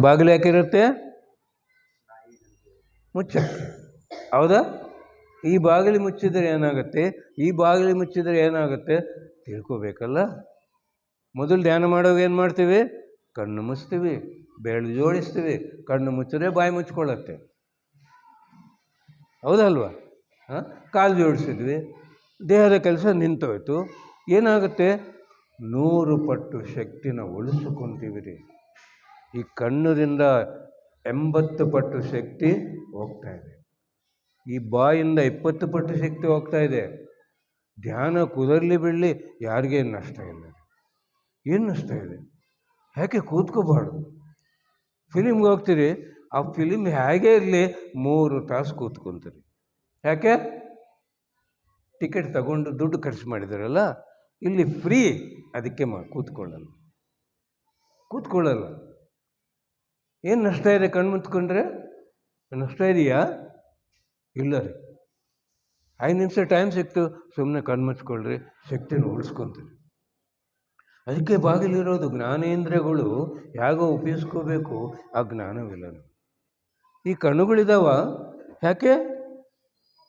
ಬಾಗಿಲು ಯಾಕಿರುತ್ತೆ ಮುಚ್ಚಕ್ಕೆ. ಹೌದಾ? ಈ ಬಾಗಿಲು ಮುಚ್ಚಿದರೆ ಏನಾಗುತ್ತೆ? ಈ ಬಾಗಿಲು ಮುಚ್ಚಿದರೆ ಏನಾಗುತ್ತೆ? ತಿಳ್ಕೋಬೇಕಲ್ಲ? ಮೊದಲು ಧ್ಯಾನ ಮಾಡೋವಾಗ ಏನು ಮಾಡ್ತೀವಿ? ಕಣ್ಣು ಮುಚ್ತೀವಿ, ಬೆರಳು ಜೋಡಿಸ್ತೀವಿ. ಕಣ್ಣು ಮುಚ್ಚಿದ್ರೆ ಬಾಯಿ ಮುಚ್ಕೊಳ್ಳುತ್ತೆ. ಹೌದಲ್ವಾ? ಹಾಂ? ಕಾಲು ಜೋಡಿಸಿದ್ವಿ. ದೇಹದ ಕೆಲಸ ನಿಂತೋಯ್ತು. ಏನಾಗುತ್ತೆ? ನೂರು ಪಟ್ಟು ಶಕ್ತಿನ ಉಳಿಸ್ಕೊಂತೀವಿ ರೀ. ಈ ಕಣ್ಣುದಿಂದ ಎಂಬತ್ತು ಪಟ್ಟು ಶಕ್ತಿ ಹೋಗ್ತಾ ಇದೆ. ಈ ಬಾಯಿಂದ ಇಪ್ಪತ್ತು ಪಟ್ಟು ಶಕ್ತಿ ಹೋಗ್ತಾ ಇದೆ. ಧ್ಯಾನ, ಕುದರ್ಲಿ ಬಿಡಲಿ ಯಾರಿಗೇನು ನಷ್ಟ ಇಲ್ಲ. ಏನು ನಷ್ಟ ಇದೆ? ಯಾಕೆ ಕೂತ್ಕೋಬಾರ್ದು? ಫಿಲಿಮ್ಗೆ ಹೋಗ್ತೀರಿ, ಆ ಫಿಲಿಮ್ ಹೇಗೆ ಇರಲಿ? ಮೂರು ತಾಸು ಕೂತ್ಕೊಂತೀರಿ. ಯಾಕೆ? ಟಿಕೆಟ್ ತಗೊಂಡು ದುಡ್ಡು ಖರ್ಚು ಮಾಡಿದಾರಲ್ಲ, ಇಲ್ಲಿ ಫ್ರೀ ಅದಕ್ಕೆ ಮಾ, ಕೂತ್ಕೊಳ್ಳಲ್ಲ. ಕೂತ್ಕೊಳ್ಳಲ್ಲ. ಏನು ನಷ್ಟ ಇದೆ ಕಣ್ಣು ಮುತ್ಕೊಂಡ್ರೆ ನಷ್ಟ ಇದೆಯಾ? ಇಲ್ಲ ರೀ. ಐದು ನಿಮಿಷ ಟೈಮ್ ಸಿಕ್ತು ಸುಮ್ಮನೆ ಕಣ್ಣು ಮುಚ್ಕೊಳ್ರಿ, ಶಕ್ತಿನ ಉಳಿಸ್ಕೊಂತೀರಿ. ಅದಕ್ಕೆ ಬಾಗಿಲಿರೋದು ಜ್ಞಾನೇಂದ್ರಗಳು ಹೇಗೋ ಉಪಯೋಗಿಸ್ಕೋಬೇಕು, ಆ ಜ್ಞಾನವಿಲ್ಲ ಈ ಕಣ್ಣುಗಳಿದಾವ? ಯಾಕೆ?